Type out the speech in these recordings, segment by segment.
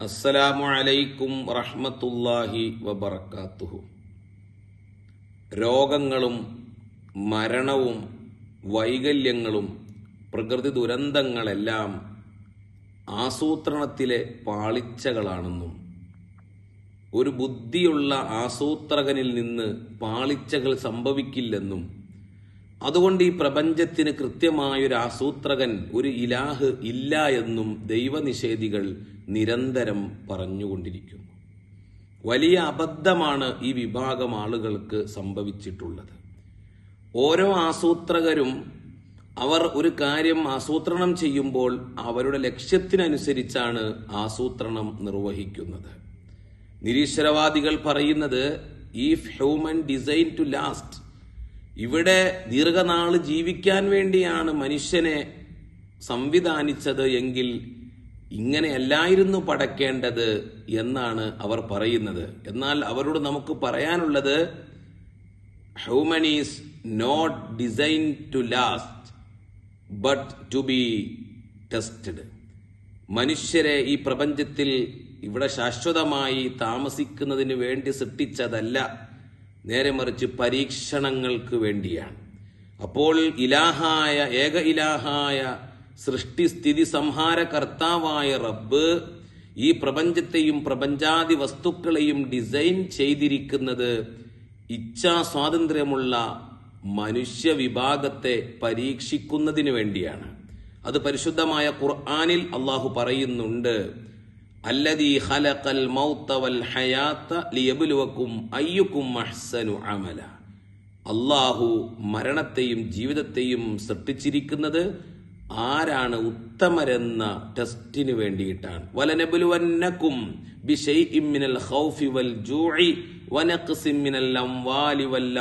അസ്സലാമു അലൈക്കും റഹ്മത്തുല്ലാഹി വബർക്കാത്തുഹു രോഗങ്ങളും മരണവും വൈകല്യങ്ങളും പ്രകൃതി ദുരന്തങ്ങളെല്ലാം ആസൂത്രണത്തിലെ പാളിച്ചകളാണെന്നും ഒരു ബുദ്ധിയുള്ള ആസൂത്രകനിൽ നിന്ന് പാളിച്ചകൾ സംഭവിക്കില്ലെന്നും അതുകൊണ്ട് ഈ പ്രപഞ്ചത്തിന് കൃത്യമായൊരു ആസൂത്രകൻ ഒരു ഇലാഹ് ഇല്ല എന്നും ദൈവനിഷേധികൾ നിരന്തരം പറഞ്ഞുകൊണ്ടിരിക്കുന്നു. വലിയ അബദ്ധമാണ് ഈ വിഭാഗം ആളുകൾക്ക് സംഭവിച്ചിട്ടുള്ളത്. ഓരോ ആസൂത്രകരും അവർ ഒരു കാര്യം ആസൂത്രണം ചെയ്യുമ്പോൾ അവരുടെ ലക്ഷ്യത്തിനനുസരിച്ചാണ് ആസൂത്രണം നിർവഹിക്കുന്നത്. നിരീശ്വരവാദികൾ പറയുന്നത് if human design to last ഇവിടെ ദീർഘനാൾ ജീവിക്കാൻ വേണ്ടിയാണ് മനുഷ്യനെ സംവിധാനിച്ചത് എങ്കിൽ ഇങ്ങനെയല്ലായിരുന്നു പടക്കേണ്ടത് എന്നാണ് അവർ പറയുന്നത്. എന്നാൽ അവരോട് നമുക്ക് പറയാനുള്ളത് human is not design to last but to be tested മനുഷ്യരെ ഈ പ്രപഞ്ചത്തിൽ ഇവിടെ ശാശ്വതമായി താമസിക്കുന്നതിന് വേണ്ടി സൃഷ്ടിച്ചതല്ല നേരെ മറിച്ച് പരീക്ഷണങ്ങൾക്ക് വേണ്ടിയാണ്. അപ്പോൾ ഇലാഹായ ഏക ഇലാഹായ സൃഷ്ടിസ്ഥിതി സംഹാര കർത്താവായ റബ്ബ് ഈ പ്രപഞ്ചത്തെയും പ്രപഞ്ചാദി വസ്തുക്കളെയും ഡിസൈൻ ചെയ്തിരിക്കുന്നത് ഇച്ഛാ സ്വാതന്ത്ര്യമുള്ള മനുഷ്യ വിഭാഗത്തെ പരീക്ഷിക്കുന്നതിന് വേണ്ടിയാണ്. അത് പരിശുദ്ധമായ ഖുർആാനിൽ അള്ളാഹു പറയുന്നുണ്ട് അല്ലദീ ഖലഖൽ മൗത വൽ ഹയാത്ത ലിയബ്ലുവക്കും അയ്യുക്കും അഹ്സനു അമല. അള്ളാഹു മരണത്തെയും ജീവിതത്തെയും സൃഷ്ടിച്ചിരിക്കുന്നത് ആരാണ് ഉത്തമരെന്ന ടെസ്റ്റിന് വേണ്ടിയിട്ടാണ്. വലനബുലുവന്നക്കും മിനൽ ഖൗഫി വൽ മിനൽ അംവാലി വൽ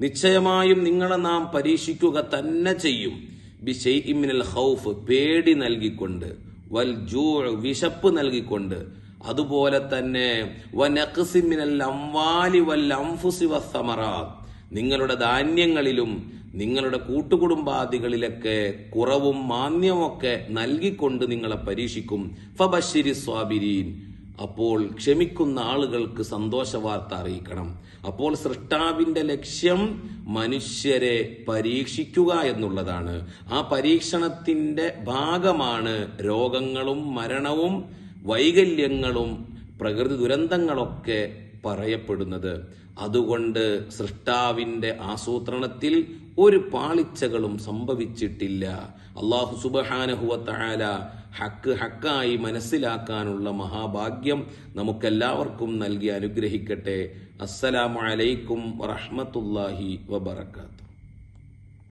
നിശ്ചയമായും നിങ്ങളെ നാം പരീക്ഷിക്കുക തന്നെ ചെയ്യും. ബിശൈഇം മിനൽ ഖൗഫ് പേടി നൽകിക്കൊണ്ട് വൽ ജൂ വിശപ്പ് നൽകിക്കൊണ്ട് അതുപോലെ തന്നെ വനഖ്സിം മിനൽ അംവാലി വൽ അംഫുസി വസ്സമറാത്ത് നിങ്ങളുടെ ധാന്യങ്ങളിലും നിങ്ങളുടെ കൂട്ടുകുടുംബാദികളിലൊക്കെ കുറവും മാന്യമൊക്കെ നൽകിക്കൊണ്ട് നിങ്ങളെ പരീക്ഷിക്കും. ഫബഷിരി സ്വാബിരീൻ. അപ്പോൾ ക്ഷമിക്കുന്ന ആളുകൾക്ക് സന്തോഷ വാർത്ത അറിയിക്കണം. അപ്പോൾ സൃഷ്ടാവിന്റെ ലക്ഷ്യം മനുഷ്യരെ പരീക്ഷിക്കുക എന്നുള്ളതാണ്. ആ പരീക്ഷണത്തിന്റെ ഭാഗമാണ് രോഗങ്ങളും മരണവും വൈകല്യങ്ങളും പ്രകൃതി ദുരന്തങ്ങളൊക്കെ പറയപ്പെടുന്നത്. അതുകൊണ്ട് സൃഷ്ടാവിന്റെ ആസൂത്രണത്തിൽ ഒരു പാളിച്ചകളും സംഭവിച്ചിട്ടില്ല. അള്ളാഹു സുബഹാനഹുവത്തായാല ഹക്ക് ഹക്കായി മനസ്സിലാക്കാനുള്ള മഹാഭാഗ്യം നമുക്കെല്ലാവർക്കും നൽകി അനുഗ്രഹിക്കട്ടെ. അസ്സലാമലൈക്കും അലൈക്കും വറഹ്മത്തുള്ളാഹി വബറകാതുഹു.